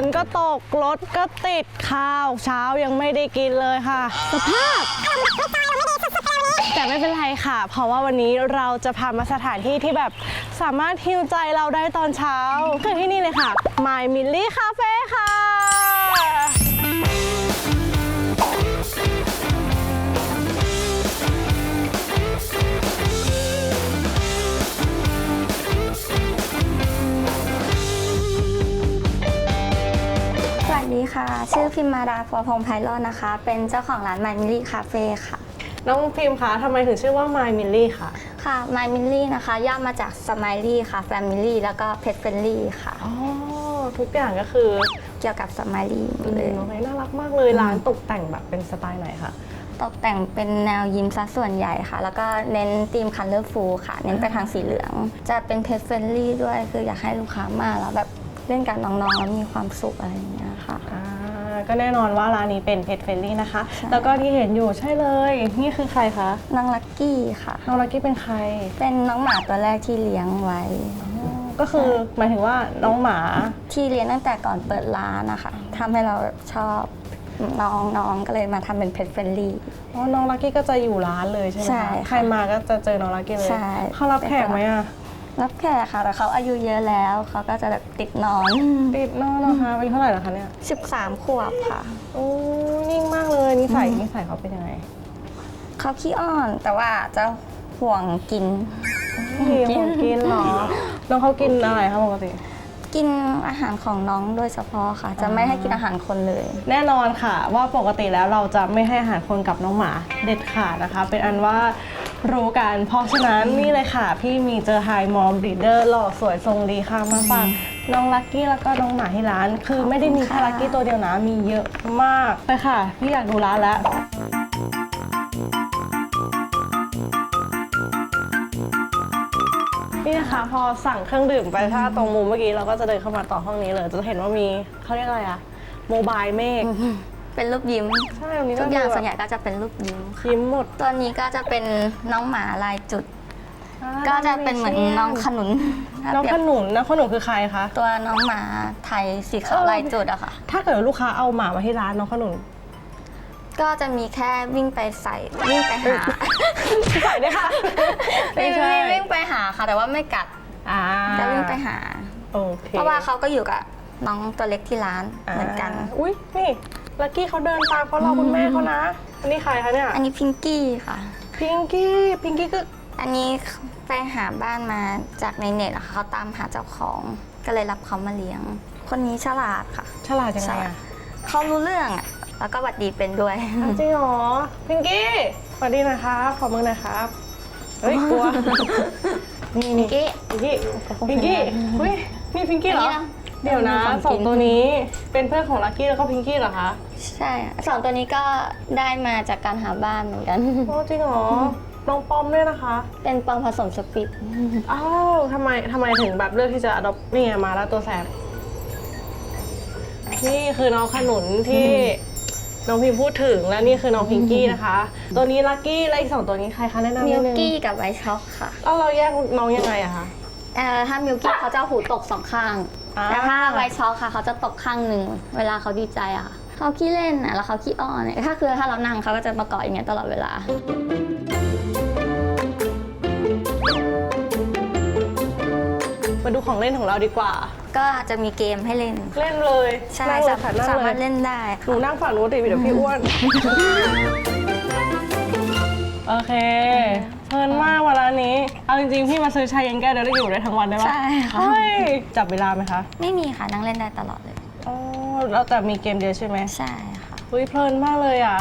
นก็ตก รถก็ติดข้าว เช้ายังไม่ได้กินเลยค่ะ สภาพแต่ไม่เป็นไรค่ะ เพราะว่าวันนี้เราจะพามาสถานที่ที่แบบสามารถฮิวใจเราได้ตอนเช้าคือที่นี่เลยค่ะ My Millie Cafe ค่ะ ชื่อพิมมาดาฟัวพงษ์ไพโรจน์นะคะ เป็นเจ้าของร้าน My Millie Cafe ค่ะ น้องพิมพ์คะทำไมถึงชื่อว่า My Millie ค่ะ ค่ะ My Millie นะคะ ย่อมาจาก Smiley ค่ะ Family แล้วก็ Pet Friendly ค่ะ อ๋อ ทุกอย่างก็คือเกี่ยวกับ Smiley หมดเลยโอเคน่ารักมากเลยร้านตกแต่งแบบเป็นสไตล์ไหนคะ ตกแต่งเป็นแนวยิ้มซะส่วนใหญ่ค่ะ แล้วก็เน้นธีม Colorful ค่ะ เน้นไปทางสีเหลือง จะเป็น Pet Friendly ด้วย คืออยากให้ลูกค้ามาแล้วแบบเล่นกับน้องๆแล้วมีความสุขอะไรอย่างเงี้ยค่ะ อ่า ก็แน่นอนว่าร้านนี้เป็น Pet Friendly นะคะใช่แล้วก็ที่เห็นอยู่ใช่เลย นี่คือใครคะ น้องลักกี้ค่ะ น้องลักกี้เป็นใคร เป็นน้องหมาตัวแรกที่เลี้ยงไว้ ก็คือหมายถึงว่าน้องหมาที่เรียนตั้งแต่ก่อนเปิดร้านนะคะทำให้เราแบบชอบน้องน้องก็เลยมาทำเป็นเพ t เฟ r นลี่อ๋อ น้องลักกี้ก็จะอยู่ร้านเลยใช่ไหมใช่คะค่ะใครมาก็จะเจอน้องลักกี้เลย ใช่เขารับแขกไหมอะ รับแขกค่ะ แต่เขาอายุเยอะแล้ว เขาก็จะแบบติดนอน ติดน้องนะคะอายุเท่าไหร่แล้วคะเนี่ย13 ขวบค่ะ โอ้นิ่งมากเลยนิสัยนิสัยเขาเป็นยังไงเขาขี้อ้อนแต่ว่าจะห่วงกินนี่ของกินเหรอน้องเขากินอะไรคะปกติ กินอาหารของน้องโดยเฉพาะค่ะ จะไม่ให้กินอาหารคนเลย แน่นอนค่ะ ว่าปกติแล้วเราจะไม่ให้อาหารคนกับน้องหมาเด็ดขาดนะคะ เป็นอันว่า รู้กันเพราะฉะนั้นนี่เลยค่ะ พี่มีเจอไฮมอมบีเดอร์หล่อสวยทรงดีค่ะมาฝากน้องลักกี้แล้วก็น้องหมาที่ร้าน คือไม่ได้มีแค่ลักกี้ตัวเดียวนะมีเยอะมากไปค่ะ พี่อยากดูร้านแล้วนี่นะคะพอสั่งเครื่องดื่มไปถ้าตรงมุมเมื่อกี้เราก็จะเดินเข้ามาต่อห้องนี้เลย จะเห็นว่ามีเขาเรียกอะไรอะโมบายเมฆ เป็นรูปยิ้ม ใช่ตรงนี้ทุกอย่างดูแบบส่วนใหญ่ก็จะเป็นรูปยิ้มค่ะยิ้มหมดตัวนี้ก็จะเป็นน้องหมาลายจุดก็จะเป็นเหมือนน้องขนุนถ้าน้องเปรียขบนุนน้องขนุนคือใครคะ ตัวน้องหมาไทยสีขาวเออลายจุดอะค่ะ ถ้าเกิดว่าลูกค้าเอาหมามาที่ร้านน้องขนุนก็จะมีแค่วิ่งไปใส่วิ่งไปหาใส่ด้วยค่ะ ไม่ใช่ วิ่งวิ่งไปหาค่ะ แต่ว่าไม่กัดอ่าจะวิ่งไปหา โอเคเพราะว่าเขาก็อยู่กับน้องตัวเล็กที่ร้านเหมือนกันาอุ้ยนี่ ลักกี้เขาเดินตามเขารอคุณแม่เขานะ อันนี้ใครคะเนี่ย อันนี้พิงกี้ค่ะ พิงกี้ พิงกี้ก็ อันนี้ไปหาบ้านมาจากในเน็ตอะค่ะเขาตามหาเจ้าของ ก็เลยรับเขามาเลี้ยง คนนี้ฉลาดค่ะฉลาดยังไงอะเขารู้เรื่องอะแล้วก็หวัดดีเป็นด้วย อ้าวจริงเหรอ พิงกี้สวัสดีนะครับ ขอมือหน่อยครับ เฮ้ยกลัว นี่นี่กี้ พิงกี้ พิงกี้เฮ้ยนี่พิงกี้เหรอ อันนี้นะ เดี๋ยวนะของสอกิงนตัวนี้เป็นเพื่อนของลักกี้แล้วก็พิงกี้เหรอคะใช่อะสองตัวนี้ก็ได้มาจากการหาบ้านเหมือนกัน โอ้จริงเหรอน้องปอมด้วยนะคะ เป็นปอมผสมสปิตอ้าวทำไมทำไมถึงแบบเลือกที่จะ adopt นี่ไงมาแล้วตัวแสบนี่คือน้องขนุนที่น้องพิมพูดถึงแล้วนี่คือน้องพิงกี้นะคะ ตัวนี้ลักกี้และอีกสองตัวนี้ใครคะแนะนำมินิลดนึงกี้กับไวท์ช็อกค่ะ แล้วเราแยกน้องยังไงอะคะเอ่อถ้ามิลกี้เขาจะหูตกสองข้างอ่า แต่ถ้าไวท์ช็อกค่ะ เขาจะตกข้างหนึ่งเวลาเขาดีใจอะค่ะเขาขี้เล่นอะแล้วเขาขี้อ้อนเนี่ยถ้าคือถ้าเรานั่งเขาก็จะมาเกาะอย่างเงี้ยตลอดเวลา มาดูของเล่นของเราดีกว่า ก็จะมีเกมให้เล่น เล่นเลยใช่นั่งเลยสาค่ะนั่งสาเลมารถยเล่นได้หนูค่ะนั่งฝั่งนู้นดิเดี๋ยวพี่อ้วน โอเคเพลินมากวัน ละนี้ เอาจริงๆ พี่มาซื้อชาเย็นแก้วเดี๋ยวได้อยู่ได้ทั้งวันได้ปะใช่ค่ะ เฮ้ยจับเวลาไหมคะไม่มีค่ะนั่งเล่นได้ตลอดเลยอ๋อแล้วแต่มีเกมเดียวใช่ไหมใช่ค่ะ เฮ้ยเพลินมากเลยอะ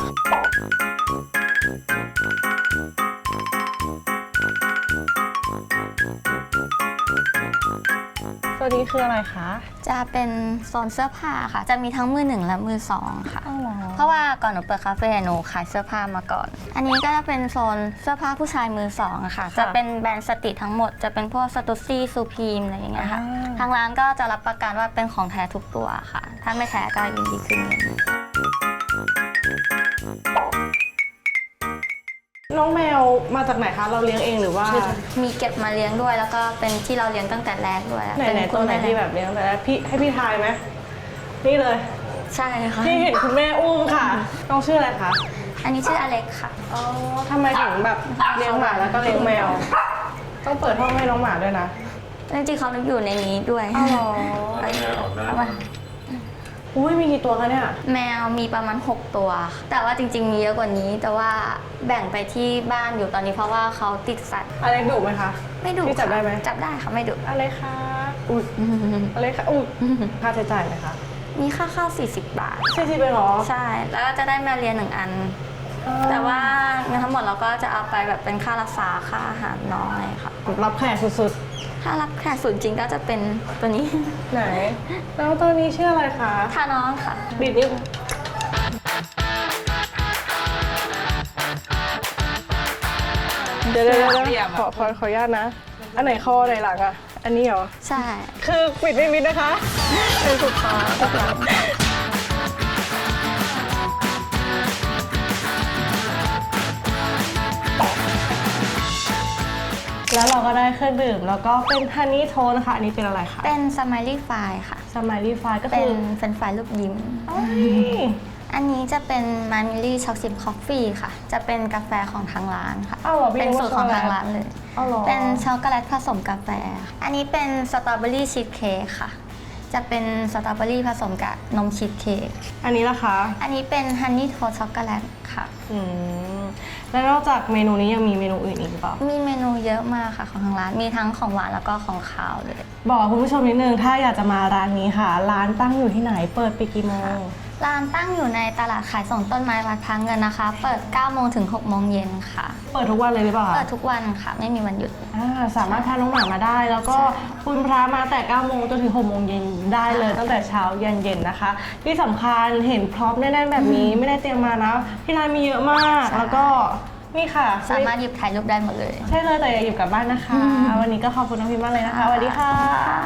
ตัวนี้คืออะไรคะ จะเป็นโซนเสื้อผ้าค่ะ จะมีทั้งมือหนึ่งและมือสองค่ะ อ้าวเหรอ เพราะว่าก่อนหนูเปิดคาเฟ่หนูขายเสื้อผ้ามาก่อน อันนี้ก็จะเป็นโซนเสื้อผ้าผู้ชายมือสองอะค่ะจะเป็นแบรนด์สตรีททั้งหมด จะเป็นพวกสตูซี่ซูพีมอะไรอย่างเงี้ยค่ะทางร้านก็จะรับประกันว่าเป็นของแท้ทุกตัวค่ะ ถ้าไม่แท้ก็ยินดีคืนเงิน น้องแมวมาจากไหนคะ เราเลี้ยงเองหรือว่า มีเก็บมาเลี้ยงด้วย แล้วก็เป็นที่เราเลี้ยงตั้งแต่แรกด้วยไหนเป็ไหนคุตัวณไหนแม่ที่แบบเลี้ยงแต่แรกพี่ให้พี่ทายไหมนี่เลย ใช่ค่ะที่เห็นคุณแม่อุ้มค่ะ ต้องชื่ออะไรคะ อันนี้ชื่ออเล็กค่ะ อ๋อทำไมถึงแบบเลี้ยงหมาแล้วก็เลี้ยงแมว ต้องเปิดห้องให้น้องหมาด้วยนะ จริงๆเขาอยู่ในนี้ด้วย อ๋อเหรอเอามา อุ้ยมีกี่ตัวคะเนี่ย แมวมีประมาณ 6 ตัวแต่ว่าจริง ๆ มีเยอะกว่านี้ แต่ว่าแบ่งไปที่บ้านอยู่ตอนนี้เพราะว่าเขาติดสัตว์ อะไรดุไหมคะ ไม่ดุพี่จับได้ไหมจับได้ค่ะไม่ดุ อะไรคะอุ้ยอะไรคะอุ้ยค่าใช้จ่ายไหมคะมีค่าเข้า40 บาท ใช่สิเป็นหรอ ใช่ แล้วก็จะได้แมวเรียนหนึ่งอัน แต่ว่าเงินทั้งหมดเราก็จะเอาไปแบบเป็นค่ารักษาค่าอาหารน้องอะไรค่ะ รับแขกสุดถ้ารับแขกสุดจริงก็จะเป็นตัวนี้ ๆ ไหน แล้วตัวนี้ชื่ออะไรคะค่าน้องค่ะ บิดนิ้วเดี๋ยวเดี๋ยวเดี๋ยวขอขอขออนุญาตนะ อันไหนคอไหนหลังอะอันนี้เหรอ ใช่ คือปิดไม่มิดนะคะเป็นสุดท้าย แล้วเราก็ได้เครื่องดื่ม แล้วก็เป็นฮันนี่โทนะคะ อันนี้เป็นอะไรคะเป็นสม i ลี่ไฟค่ะ สมายลี่ไฟก็เป็คืนอเฟรนช์ฟรายรูปยิ้ม เอ้ยอันนี้จะเป็นมามิลี่ช็อกซิปคอฟฟี่ค่ะ จะเป็นกาแฟของทางร้านค่ะ อ้าวเหรอพี่เป็นนึกสูว่าตรของช็อกโกแลตทางร้านเลยเอาเหรอเป็นช็อกโกแลตผสมกาแฟอันนี้เป็นสตรอเบอรี่ชีสเค้กค่ะ จะเป็นสตรอเบอรี่ผสมกับนมชีสเค้ก อันนี้ล่ะคะ อันนี้เป็นฮันนี่โทสช็อกโกแลตค่ะ อืม แล้วนอกจากเมนูนี้ยังมีเมนูอื่นอีกหรือเปล่า มีเมนูเยอะมากค่ะของทางร้าน มีทั้งของหวานแล้วก็ของคาวเลย บอกคุณผู้ชมนิดนึงถ้าอยากจะมาร้านนี้ค่ะ ร้านตั้งอยู่ที่ไหนเปิดปิดกี่โมง ร้านตั้งอยู่ในตลาดขายส่งต้นไม้วัดพังเงินนะคะ เปิด 9 โมงถึง 6 โมงเย็นค่ะ เปิดทุกวันเลยหรือเปล่าคะเปิดทุกวันค่ะ ไม่มีวันหยุด อ่าสามารถพาน้องหมามาได้ แล้วก็คุณพระมาแต่9โมงจนถึง6โมงเย็นได้เลย ตั้งแต่เช้ายันเย็นนะคะ ที่สำคัญเห็นพร็อพแน่นๆแบบนี้ไม่ได้เตรียมมานะที่ร้านมีเยอะมากใช่แล้วก็นี่ค่ะสามารถหยิบถ่ายรูปได้หมดเลย ใช่เลยแต่อย่าอยู่กลับบ้านนะคะ วันนี้ก็ขอบคุณน้องพิมพ์มากเลยนะคะสวัสดีค่ะ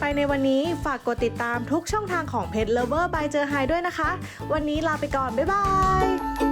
ไปในวันนี้ฝากกดติดตามทุกช่องทางของเพจ Lover by เจอไฮด้วยนะคะ วันนี้ลาไปก่อน บ๊ายบาย